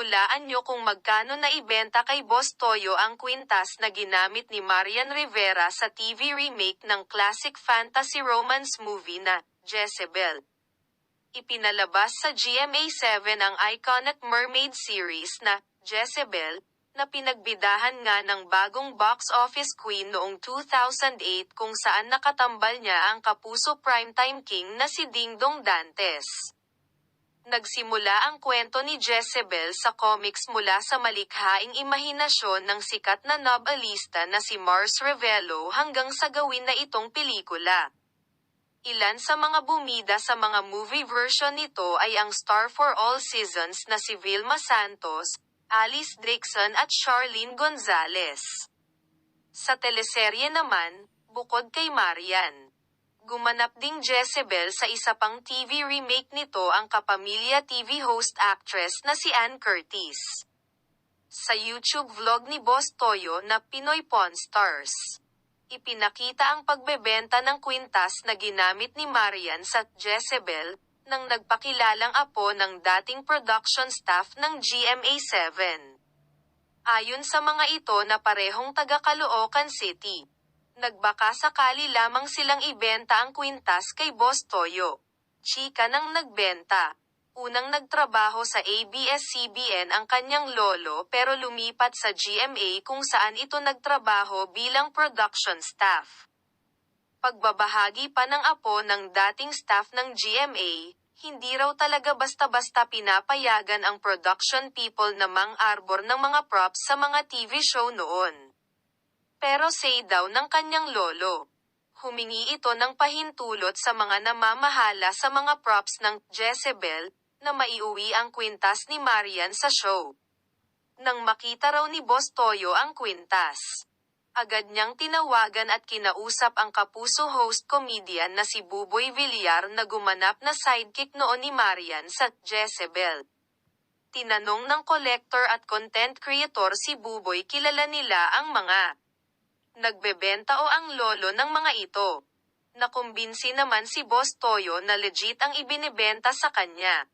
Hulaan nyo kung magkano na ibenta kay Boss Toyo ang kwintas na ginamit ni Marian Rivera sa TV remake ng classic fantasy romance movie na Jezebel. Ipinalabas sa GMA7 ang iconic mermaid series na Jezebel, na pinagbidahan nga ng bagong box office queen noong 2008 kung saan nakatambal niya ang kapuso primetime king na si Dingdong Dantes. Nagsimula ang kwento ni Jezebel sa comics mula sa malikhaing imahinasyon ng sikat na novelista na si Mars Revelo hanggang sa gawin na itong pelikula. Ilan sa mga bumida sa mga movie version nito ay ang star for all seasons na si Vilma Santos, Alice Dixon at Charlene Gonzalez. Sa teleserye naman, bukod kay Marian, gumanap ding Jezebel sa isa pang TV remake nito ang kapamilya TV host actress na si Ann Curtis. Sa YouTube vlog ni Boss Toyo na Pinoy Pawn Stars, ipinakita ang pagbebenta ng kwintas na ginamit ni Marian sa Jezebel, nang nagpakilalang apo ng dating production staff ng GMA7. Ayon sa mga ito na parehong taga Caloocan City, nagbaka sakali lamang silang ibenta ang kwintas kay Boss Toyo. Chika nang nagbenta. Unang nagtrabaho sa ABS-CBN ang kanyang lolo pero lumipat sa GMA kung saan ito nagtrabaho bilang production staff. Pagbabahagi pa ng apo ng dating staff ng GMA, hindi raw talaga basta-basta pinapayagan ang production people na mang-arbor ng mga props sa mga TV show noon. Pero say daw ng kanyang lolo. Humingi ito ng pahintulot sa mga namamahala sa mga props ng Jezebel, na maiuwi ang kwintas ni Marian sa show. Nang makita raw ni Boss Toyo ang kwintas, agad niyang tinawagan at kinausap ang kapuso host comedian na si Buboy Villar na gumanap na sidekick noon ni Marian sa Jezebel. Tinanong ng collector at content creator si Buboy kilala nila ang mga nagbebenta o ang lolo ng mga ito. Nakumbinsi naman si Boss Toyo na legit ang ibinebenta sa kanya.